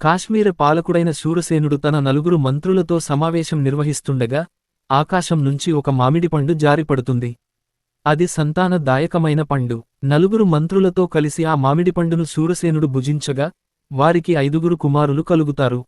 కాశ్మీర పాలకుడైన శూరసేనుడు తన నలుగురు మంత్రులతో సమావేశం నిర్వహిస్తుండగా ఆకాశం నుంచి ఒక మామిడి పండు జారిపడుతుంది. అది సంతానదాయకమైన పండు. నలుగురు మంత్రులతో కలిసి ఆ మామిడి పండును శూరసేనుడు భుజించగా వారికి ఐదుగురు కుమారులు కలుగుతారు.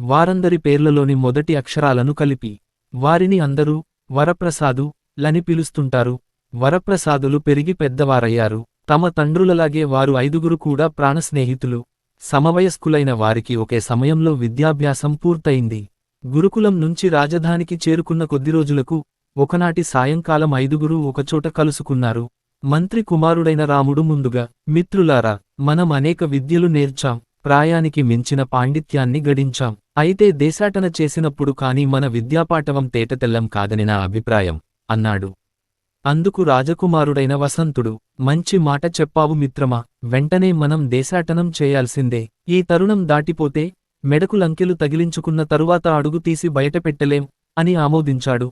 వారందరి పేర్లలోని మొదటి అక్షరాలను కలిపి వారిని అందరూ వరప్రసాదు లని పిలుస్తుంటారు. వరప్రసాదులు పెరిగి పెద్దవారయ్యారు. తమ తండ్రులలాగే వారు ఐదుగురు కూడా ప్రాణస్నేహితులు. సమవయస్కులైన వారికి ఒకే సమయంలో విద్యాభ్యాసం పూర్తయింది. గురుకులం నుంచి రాజధానికి చేరుకున్న కొద్ది రోజులకు ఒకనాటి సాయంకాలం ఐదుగురు ఒకచోట కలుసుకున్నారు. మంత్రి కుమారుడైన రాముడు ముందుగా మిత్రులారా మనం అనేక విద్యలు నేర్చాం ప్రాయానికి మించిన పాండిత్యాన్ని గడించాం. అయితే దేశాటన చేసినప్పుడు కాని మన విద్యాపాటవం తేటతెల్లం కాదని నా అభిప్రాయం అన్నాడు. అందుకు రాజకుమారుడైన వసంతుడు మంచి మాట చెప్పావు మిత్రమా వెంటనే మనం దేశాటనం చేయాల్సిందే. ఈ తరుణం దాటిపోతే మెడకు లంకెలు తగిలించుకున్న తరువాత అడుగు తీసి బయటపెట్టలేం అని ఆమోదించాడు.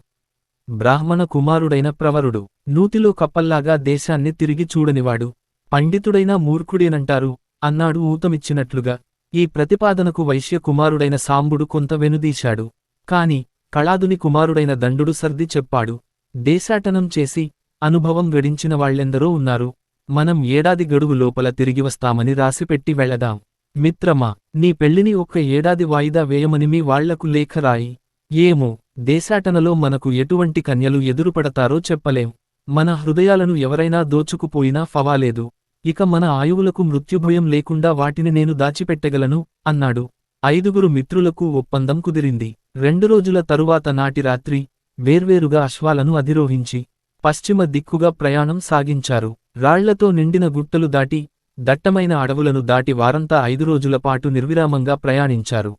బ్రాహ్మణ కుమారుడైన ప్రవరుడు నూతిలో కప్పల్లాగా దేశాన్ని తిరిగి చూడనివాడు. పండితుడైన మూర్ఖుడేనంటారు అన్నాడు ఊతమిచ్చినట్లుగా. ఈ ప్రతిపాదనకు వైశ్య కుమారుడైన సాంబుడు కొంత వెనుదీశాడు. కాని కళాదుని కుమారుడైన దండుడు సర్ది చెప్పాడు దేశాటనం చేసి అనుభవం గడించిన వాళ్ళెందరో ఉన్నారు. మనం ఏడాది గడువు లోపల తిరిగి వస్తామని రాసిపెట్టి వెళదాం. మిత్రమా నీ పెళ్ళిని ఒక్క ఏడాది వాయిదా వేయమని మీ వాళ్ళకు లేఖ రాయి. ఏమో దేశాటనలో మనకు ఎటువంటి కన్యలు ఎదురుపడతారో చెప్పలేం. మన హృదయాలను ఎవరైనా దోచుకుపోయినా ఫవాలేదు. ఇక మన ఆయువులకు మృత్యుభయం లేకుండా వాటిని నేను దాచిపెట్టగలను అన్నాడు. ఐదుగురు మిత్రులకు ఒప్పందం కుదిరింది. రెండు రోజుల తరువాత నాటి రాత్రి వేర్వేరుగా అశ్వాలను అధిరోహించి పశ్చిమ దిక్కుగా ప్రయాణం సాగించారు. రాళ్ళతో నిండిన గుట్టలు దాటి దట్టమైన అడవులను దాటి వారంతా ఐదు రోజుల పాటు నిర్విరామంగా ప్రయాణించారు.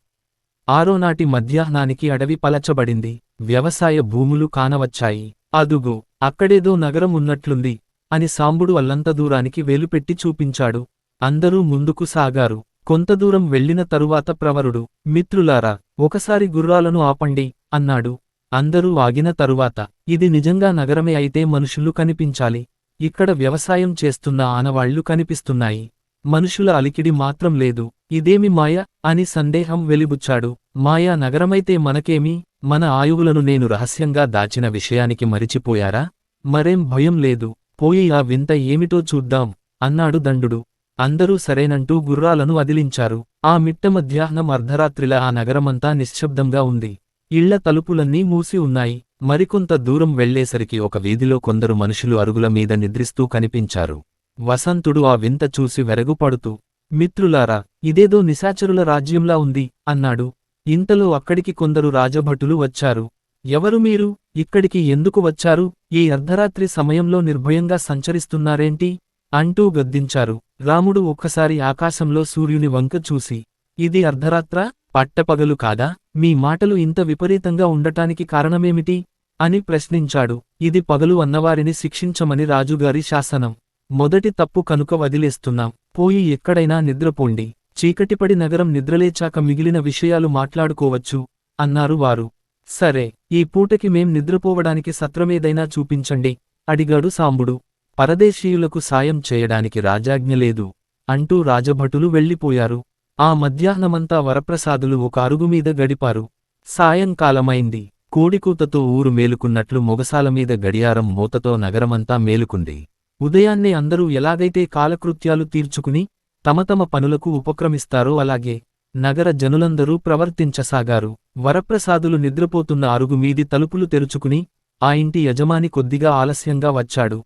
ఆరోనాటి మధ్యాహ్నానికి అడవి పలచబడింది. వ్యవసాయ భూములు కానవచ్చాయి. అదుగో అక్కడేదో నగరం ఉన్నట్లుంది అని సాంబుడు అల్లంత దూరానికి వేలుపెట్టి చూపించాడు. అందరూ ముందుకు సాగారు. కొంత దూరం వెళ్ళిన తరువాత ప్రవరుడు మిత్రులారా ఒకసారి గుర్రాలను ఆపండి అన్నాడు. అందరూ ఆగిన తరువాత ఇది నిజంగా నగరమే అయితే మనుషులు కనిపించాలి. ఇక్కడ వ్యవసాయం చేస్తున్న ఆనవాళ్ళు కనిపిస్తున్నాయి. మనుషుల అలికిడి మాత్రం లేదు. ఇదేమి మాయ అని సందేహం వెలిబుచ్చాడు. మాయా నగరమైతే మనకేమి? మన ఆయువులను నేను రహస్యంగా దాచిన విషయానికి మరిచిపోయారా? మరేం భయం లేదు. పోయి ఆ వింత ఏమిటో చూద్దాం అన్నాడు దండుడు. అందరూ సరేనంటూ గుర్రాలను అదిలించారు. ఆ మిట్ట మధ్యాహ్నం అర్ధరాత్రిలా ఆ నగరమంతా నిశ్శబ్దంగా ఉంది. ఇళ్ళ తలుపులన్నీ మూసి ఉన్నాయి. మరికొంత దూరం వెళ్ళేసరికి ఒక వీధిలో కొందరు మనుషులు అరుగుల మీద నిద్రిస్తూ కనిపించారు. వసంతుడు ఆ వింత చూసి వెరగుపడుతూ మిత్రులారా ఇదేదో నిశాచరుల రాజ్యంలా ఉంది అన్నాడు. ఇంతలో అక్కడికి కొందరు రాజభటులు వచ్చారు. ఎవరు మీరు? ఇక్కడికి ఎందుకు వచ్చారు? ఈ అర్ధరాత్రి సమయంలో నిర్భయంగా సంచరిస్తున్నారేంటి అంటూ గద్దించారు. రాముడు ఒక్కసారి ఆకాశంలో సూర్యుని వంక చూసి ఇది అర్ధరాత్రా? పట్టపగలు కాదా? మీ మాటలు ఇంత విపరీతంగా ఉండటానికి కారణమేమిటి? అని ప్రశ్నించాడు. ఇది పగలు అన్నవారిని శిక్షించమని రాజుగారి శాసనం. మొదటి తప్పు కనుక వదిలేస్తున్నాం. పోయి ఎక్కడైనా నిద్రపోండి. చీకటిపడి నగరం నిద్రలేచాక మిగిలిన విషయాలు మాట్లాడుకోవచ్చు అన్నారు వారు. సరే ఈ పూటకి మేం నిద్రపోవడానికి సత్రమేదైనా చూపించండి అడిగాడు సాంబుడు. పరదేశీయులకు సాయం చేయడానికి రాజాజ్ఞ లేదు అంటూ రాజభటులు వెళ్ళిపోయారు. ఆ మధ్యాహ్నమంతా వరప్రసాదులు ఒక అరుగుమీద గడిపారు. సాయంకాలమైంది. కోడికూతతో ఊరు మేలుకున్నట్లు మొగసాలమీద గడియారం మూతతో నగరమంతా మేలుకుంది. ఉదయాన్నే అందరూ ఎలాగైతే కాలకృత్యాలు తీర్చుకుని తమ తమ పనులకు ఉపక్రమిస్తారో అలాగే నగర జనులందరూ ప్రవర్తించసాగారు. వరప్రసాదులు నిద్రపోతున్న అరుగుమీది తలుపులు తెరుచుకుని ఆ ఇంటి యజమాని కొద్దిగా ఆలస్యంగా వచ్చాడు.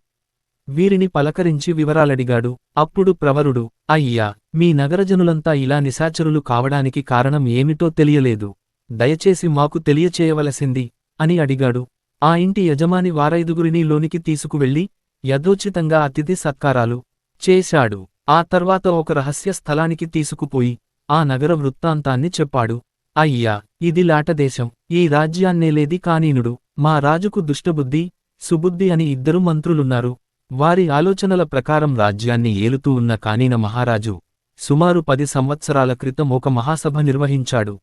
వీరిని పలకరించి వివరాలడిగాడు. అప్పుడు ప్రవరుడు అయ్యా! మీ నగరజనులంతా ఇలా నిశాచరులు కావడానికి కారణం ఏమిటో తెలియలేదు. దయచేసి మాకు తెలియచేయవలసింది అని అడిగాడు. ఆ ఇంటి యజమాని వారైదుగురిని లోనికి తీసుకువెళ్ళి యథోచితంగా అతిథి సత్కారాలు చేశాడు. ఆ తర్వాత ఒక రహస్య స్థలానికి తీసుకుపోయి ఆ నగర వృత్తాంతాన్ని చెప్పాడు. అయ్యా ఇది లాటదేశం ఈ రాజ్యాన్నేలేది కానీనుడు. మా రాజుకు దుష్టబుద్ధి సుబుద్ధి అని ఇద్దరు మంత్రులున్నారు. వారి ఆలోచనల ప్రకారం రాజ్యాన్ని ఏలుతూ ఉన్న కానీన మహారాజు సుమారు పది సంవత్సరాల క్రితం ఒక మహాసభ నిర్వహించాడు.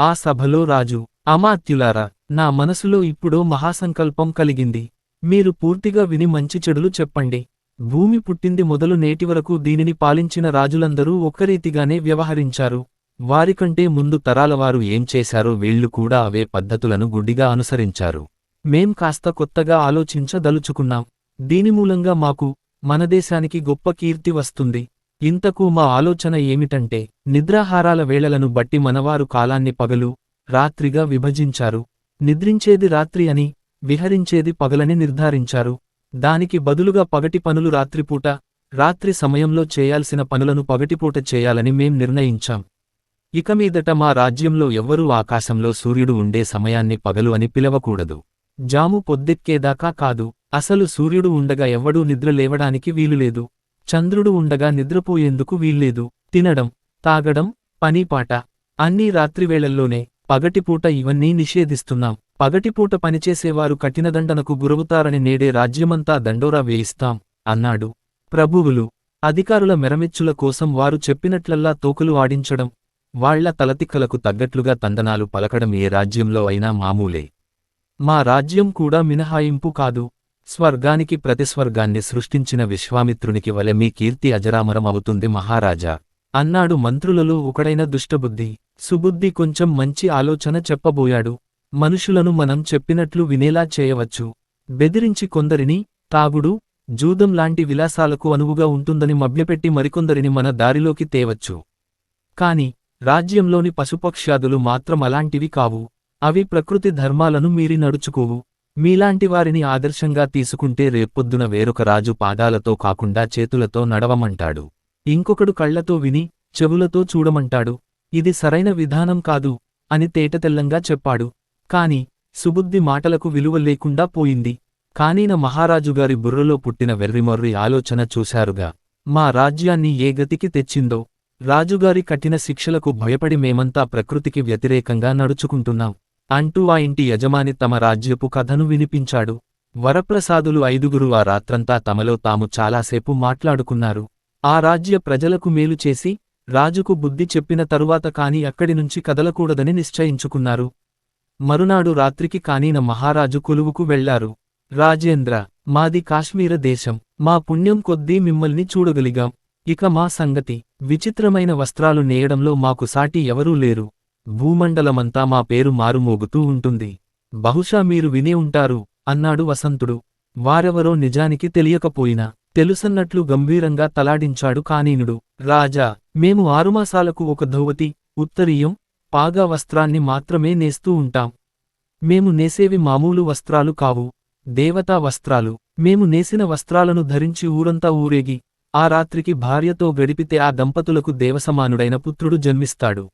ఆ సభలో రాజు అమాత్యులారా నా మనసులో ఇప్పుడో మహాసంకల్పం కలిగింది. మీరు పూర్తిగా విని మంచి చెడులు చెప్పండి. భూమి పుట్టింది మొదలు నేటి వరకు దీనిని పాలించిన రాజులందరూ ఒక్కరీతిగానే వ్యవహరించారు. వారికంటే ముందు తరాలవారు ఏం చేశారో వీళ్ళు కూడా అవే పద్ధతులను గుడ్డిగా అనుసరించారు. మేం కాస్త కొత్తగా ఆలోచించదలుచుకున్నాం. దీనిమూలంగా మాకు మన దేశానికి గొప్ప కీర్తి వస్తుంది. ఇంతకు మా ఆలోచన ఏమిటంటే నిద్రాహారాల వేళలను బట్టి మనవారు కాలాన్ని పగలు రాత్రిగా విభజించారు. నిద్రించేది రాత్రి అని విహరించేది పగలని నిర్ధారించారు. దానికి బదులుగా పగటి పనులు రాత్రిపూట రాత్రి సమయంలో చేయాల్సిన పనులను పగటిపూట చేయాలని మేం నిర్ణయించాం. ఇక మీదట మా రాజ్యంలో ఎవ్వరూ ఆకాశంలో సూర్యుడు ఉండే సమయాన్ని పగలు అని పిలవకూడదు. జాము పొద్దెక్కేదాకా కాదు అసలు సూర్యుడు ఉండగా ఎవ్వడూ నిద్ర లేవడానికి వీలులేదు. చంద్రుడు ఉండగా నిద్రపోయేందుకు వీల్లేదు. తినడం తాగడం పనీపాట. అన్నీ రాత్రివేళల్లోనే. పగటిపూట ఇవన్నీ నిషేధిస్తున్నాం. పగటిపూట పనిచేసేవారు కఠినదండనకు గురవుతారని నేడే రాజ్యమంతా దండోరా వేయిస్తాం అన్నాడు. ప్రభువులు అధికారుల మెరమెచ్చుల కోసం వారు చెప్పినట్లల్లా తోకలు ఆడించడం వాళ్ళ తలతిక్కలకు తగ్గట్లుగా తందనాలు పలకడం ఏ రాజ్యంలో అయినా మామూలే. మా రాజ్యం కూడా మినహాయింపు కాదు. స్వర్గానికి ప్రతిస్వర్గాన్ని సృష్టించిన విశ్వామిత్రునికి వలె మీ కీర్తి అజరామరం అవుతుంది మహారాజా. అన్నాడు మంత్రులలో ఒకడైన దుష్టబుద్ధి. సుబుద్ధి కొంచెం మంచి ఆలోచన చెప్పబోయాడు. మనుషులను మనం చెప్పినట్లు వినేలా చేయవచ్చు. బెదిరించి కొందరిని తాగుడు జూదం లాంటి విలాసాలకు అనువుగా ఉంటుందని మభ్యపెట్టి మరికొందరిని మన దారిలోకి తేవచ్చు. కాని రాజ్యంలోని పశుపక్ష్యాదులు మాత్రం అలాంటివి కావు. అవి ప్రకృతి ధర్మాలను మీరి నడుచుకోవు. మీలాంటి వారిని ఆదర్శంగా తీసుకుంటే రేపొద్దున వేరొక రాజు పాదాలతో కాకుండా చేతులతో నడవమంటాడు. ఇంకొకడు కళ్ళతో విని చెవులతో చూడమంటాడు. ఇది సరైన విధానం కాదు అని తేటతెల్లంగా చెప్పాడు. కాని సుబుద్ధి మాటలకు విలువ లేకుండా పోయింది. కానీన మహారాజుగారి బుర్రలో పుట్టిన వెర్రిమొర్రి ఆలోచన చూశారుగా. మా రాజ్యాన్ని ఏ గతికి తెచ్చిందో. రాజుగారి కఠిన శిక్షలకు భయపడి మేమంతా ప్రకృతికి వ్యతిరేకంగా నడుచుకుంటున్నాం. అంటూ ఆ ఇంటి యజమాని తమ రాజ్యపు కథను వినిపించాడు. వరప్రసాదులు ఐదుగురు ఆ రాత్రంతా తమలో తాము చాలాసేపు మాట్లాడుకున్నారు. ఆ రాజ్య ప్రజలకు మేలు చేసి రాజుకు బుద్ధి చెప్పిన తరువాత కాని అక్కడినుంచి కదలకూడదని నిశ్చయించుకున్నారు. మరునాడు రాత్రికి కానీన మహారాజు కొలువుకు వెళ్ళారు. రాజేంద్ర మాది కాశ్మీర దేశం. మా పుణ్యం కొద్దీ మిమ్మల్ని చూడగలిగాం. ఇక మా సంగతి. విచిత్రమైన వస్త్రాలు నేయడంలో మాకు సాటి ఎవరూ లేరు. భూమండలమంతా మా పేరు మారుమోగుతూ ఉంటుంది. బహుశా మీరు వినే ఉంటారు అన్నాడు వసంతుడు. వారెవరో నిజానికి తెలియకపోయినా తెలుసన్నట్లు గంభీరంగా తలాడించాడు కానీనుడు. రాజా మేము ఆరుమాసాలకు ఒక ధోవతి ఉత్తరీయం పాగా వస్త్రాన్ని మాత్రమే నేస్తూ ఉంటాం. మేము నేసేవి మామూలు వస్త్రాలు కావు దేవతా వస్త్రాలు. మేము నేసిన వస్త్రాలను ధరించి ఊరంతా ఊరేగి ఆ రాత్రికి భార్యతో గడిపితే ఆ దంపతులకు దేవసమానుడైన పుత్రుడు జన్మిస్తాడు.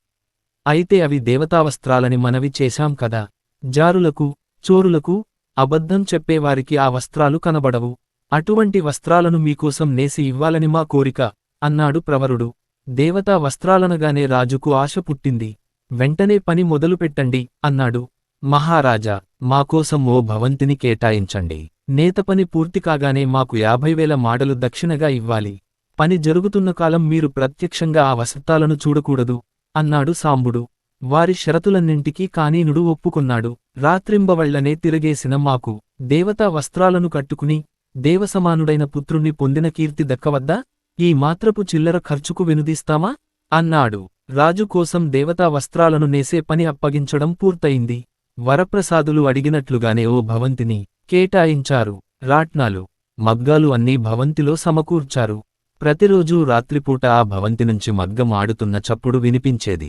అయితే అవి దేవతావస్త్రాలని మనవి చేశాం కదా. జారులకు చోరులకు అబద్ధం చెప్పేవారికి ఆ వస్త్రాలు కనబడవు. అటువంటి వస్త్రాలను మీకోసం నేసి ఇవ్వాలని మా కోరిక అన్నాడు ప్రవరుడు. దేవతా వస్త్రాలనగానే రాజుకు ఆశ పుట్టింది. వెంటనే పని మొదలుపెట్టండి అన్నాడు. మహారాజా మాకోసం ఓ భవంతిని కేటాయించండి. నేత పని పూర్తి కాగానే మాకు యాభై వేల మాడలు దక్షిణగా ఇవ్వాలి. పని జరుగుతున్న కాలం మీరు ప్రత్యక్షంగా ఆ వసత్తాలను చూడకూడదు. అన్నాడు సాంబుడు. వారి షరతులన్నింటికీ కానీనుడు ఒప్పుకొన్నాడు. రాత్రింబవళ్ళనే తిరగేసిన మాకు దేవతా వస్త్రాలను కట్టుకుని దేవసమానుడైన పుత్రుణ్ణి పొందిన కీర్తి దక్కవద్దా? ఈ మాత్రపు చిల్లర ఖర్చుకు వెనుదీస్తామా? అన్నాడు. రాజు కోసం దేవతా వస్త్రాలను నేసే పని అప్పగించడం పూర్తయింది. వరప్రసాదులు అడిగినట్లుగానే ఓ భవంతిని కేటాయించారు. రాట్నాలు మగ్గాలు అన్నీ భవంతిలో సమకూర్చారు. ప్రతిరోజూ రాత్రిపూట ఆ భవంతి నుంచి మగ్గం ఆడుతున్న చప్పుడు వినిపించేది.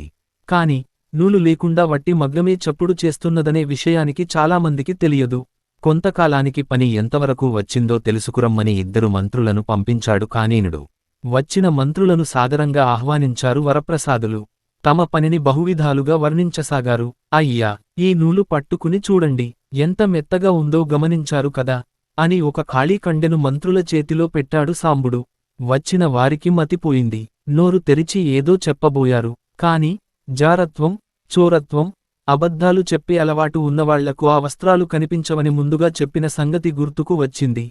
కాని నూలు లేకుండా వట్టి మగ్గమే చప్పుడు చేస్తున్నదనే విషయానికి చాలామందికి తెలియదు. కొంతకాలానికి పని ఎంతవరకు వచ్చిందో తెలుసుకురమ్మని ఇద్దరు మంత్రులను పంపించాడు కానీనుడు. వచ్చిన మంత్రులను సాదరంగా ఆహ్వానించారు వరప్రసాదులు. తమ పనిని బహువిధాలుగా వర్ణించసాగారు. అయ్యా ఈ నూలు పట్టుకుని చూడండి ఎంత మెత్తగా ఉందో గమనించారు కదా అని ఒక ఖాళీ కండెను మంత్రుల చేతిలో పెట్టాడు సాంబుడు. వచ్చిన వారికి మతిపోయింది. నోరు తెరిచి ఏదో చెప్పబోయారు. కాని జారత్వం చోరత్వం అబద్ధాలు చెప్పే అలవాటు ఉన్నవాళ్ళకు ఆ వస్త్రాలు కనిపించవని ముందుగా చెప్పిన సంగతి గుర్తుకు వచ్చింది.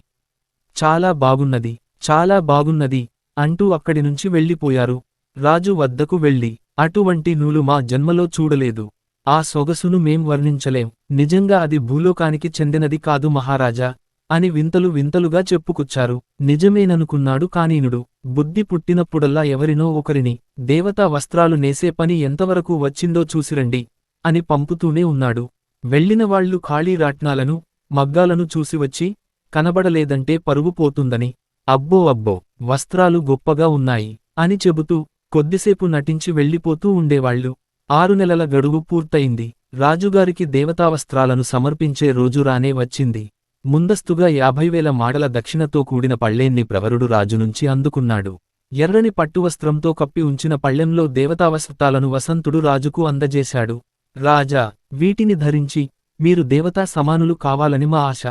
చాలా బాగున్నది చాలా బాగున్నది అంటూ అక్కడి నుంచి వెళ్ళిపోయారు. రాజు వద్దకు వెళ్ళి అటువంటి నూలు మా జన్మలో చూడలేదు. ఆ సొగసును మేం వర్ణించలేం. నిజంగా అది భూలోకానికి చెందినది కాదు మహారాజా. అని వింతలు వింతలుగా చెప్పుకొచ్చారు. నిజమేననుకున్నాడు కానీనుడు. బుద్ధి పుట్టినప్పుడల్లా ఎవరినో ఒకరిని దేవతా వస్త్రాలు నేసే పని ఎంతవరకు వచ్చిందో చూసిరండి అని పంపుతూనే ఉన్నాడు. వెళ్ళినవాళ్ళు ఖాళీ రాట్నాలను మగ్గాలను చూసివచ్చి కనబడలేదంటే పరుగుపోతుందని అబ్బో అబ్బో వస్త్రాలు గొప్పగా ఉన్నాయి అని చెబుతూ కొద్దిసేపు నటించి వెళ్ళిపోతూ ఉండేవాళ్ళు ఆరు నెలల గడువు పూర్తయింది. రాజుగారికి దేవతావస్త్రాలను సమర్పించే రోజు రానే వచ్చింది. ముందస్తుగా యాభై వేల మాడల దక్షిణతో కూడిన పళ్ళేన్ని ప్రవరుడు రాజు నుంచి అందుకున్నాడు. ఎర్రని పట్టువస్త్రంతో కప్పి ఉంచిన పళ్ళెంలో దేవతావసత్తాలను వసంతుడు రాజుకు అందజేశాడు. రాజా వీటిని ధరించి మీరు దేవతా సమానులు కావాలని మా ఆశ.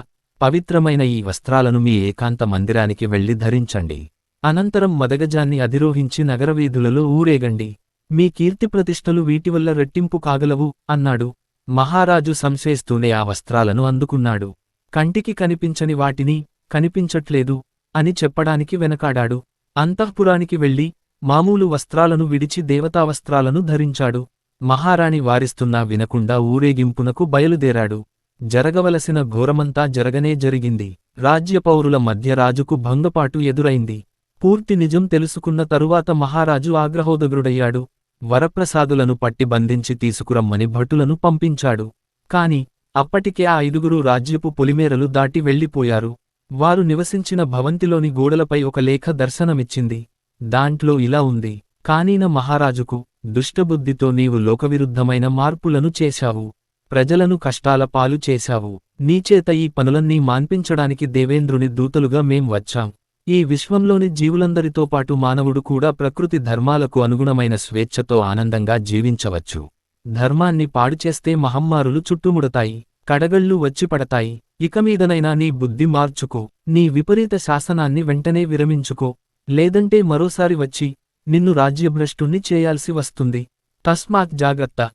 పవిత్రమైన ఈ వస్త్రాలను మీ ఏకాంత మందిరానికి వెళ్ళి ధరించండి. అనంతరం మదగజాన్ని అధిరోహించి నగరవీధులలో ఊరేగండి. మీ కీర్తిప్రతిష్టలు వీటివల్ల రెట్టింపు కాగలవు అన్నాడు. మహారాజు సంశయిస్తూనే ఆ వస్త్రాలను అందుకున్నాడు. కంటికి కనిపించని వాటిని కనిపించట్లేదు అని చెప్పడానికి వెనకాడాడు. అంతఃపురానికి వెళ్ళి మామూలు వస్త్రాలను విడిచి దేవతావస్త్రాలను ధరించాడు. మహారాణి వారిస్తున్నా వినకుండా ఊరేగింపునకు బయలుదేరాడు. జరగవలసిన ఘోరమంతా జరగనే జరిగింది. రాజ్యపౌరుల మధ్య రాజుకు భంగపాటు ఎదురైంది. పూర్తి నిజం తెలుసుకున్న తరువాత మహారాజు ఆగ్రహోదగ్రుడయ్యాడు వరప్రసాదులను పట్టి బంధించి తీసుకురమ్మని భటులను పంపించాడు. కాని అప్పటికే ఆ ఐదుగురు రాజ్యపు పొలిమేరలు దాటి వెళ్ళిపోయారు. వారు నివసించిన భవంతిలోని గోడలపై ఒక లేఖ దర్శనమిచ్చింది. దాంట్లో ఇలా ఉంది కానీన మహారాజుకు దుష్టబుద్ధితో నీవు లోకవిరుద్ధమైన మార్పులను చేశావు. ప్రజలను కష్టాల పాలు చేశావు. నీచేత ఈ పనులన్నీ మాన్పించడానికి దేవేంద్రుని దూతలుగా మేం వచ్చాం. ఈ విశ్వంలోని జీవులందరితో పాటు మానవుడు కూడా ప్రకృతి ధర్మాలకు అనుగుణమైన స్వేచ్ఛతో ఆనందంగా జీవించవచ్చు. ధర్మాన్ని పాడుచేస్తే మహమ్మారులు చుట్టుముడతాయి కడగళ్ళు వచ్చి పడతాయి. ఇకమీదనైనా నీ బుద్ధి మార్చుకో నీ విపరీత శాసనాన్ని వెంటనే విరమించుకో. లేదంటే మరోసారి వచ్చి నిన్ను రాజ్యభ్రష్టుణ్ణి చేయాల్సి వస్తుంది. తస్మాత్ జాగ్రత్త.